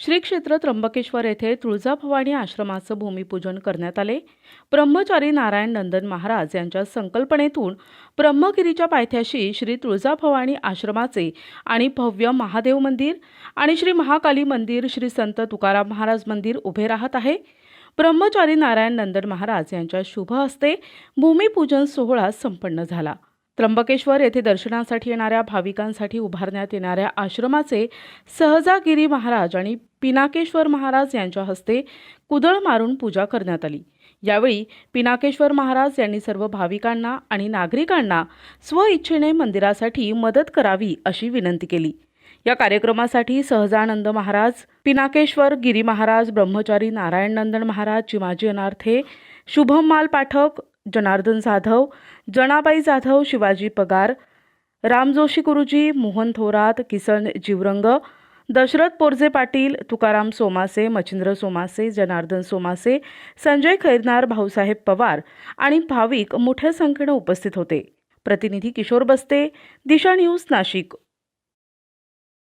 श्री क्षेत्र त्र्यंबकेश्वर येथे तुळजाभवानी आश्रमाचं भूमिपूजन करण्यात आले. ब्रह्मचारी नारायण नंदन महाराज यांच्या संकल्पनेतून ब्रह्मगिरीच्या पायथ्याशी श्री तुळजाभवानी आश्रमाचे आणि भव्य महादेव मंदिर आणि श्री महाकाली मंदिर श्री संत तुकाराम महाराज मंदिर उभे राहत आहे. ब्रह्मचारी नारायण नंदन महाराज यांच्या शुभ हस्ते भूमिपूजन सोहळा संपन्न झाला. त्र्यंबकेश्वर येथे दर्शनासाठी येणाऱ्या भाविकांसाठी उभारण्यात येणाऱ्या आश्रमाचे सहजागिरी महाराज आणि पिनाकेश्वर महाराज यांच्या हस्ते कुदळ मारून पूजा करण्यात आली. यावेळी पिनाकेश्वर महाराज यांनी सर्व भाविकांना आणि नागरिकांना स्वइच्छेने मंदिरासाठी मदत करावी अशी विनंती केली. या कार्यक्रमासाठी सहजानंद महाराज पिनाकेश्वर गिरी महाराज ब्रह्मचारी नारायण नंदन महाराज चिमाजी अनार्थे शुभम माल पाठक जनार्दन जाधव जनाबाई जाधव शिवाजी पगार राम जोशी गुरुजी मोहन थोरात किसन जीवरंग दशरथ पोरजे पाटील तुकाराम सोमासे मच्छिंद्र सोमासे जनार्दन सोमासे संजय खैरनार भाऊसाहेब पवार आणि भाविक मोठ्या संख्येनं उपस्थित होते. प्रतिनिधी किशोर बस्ते दिशा न्यूज नाशिक.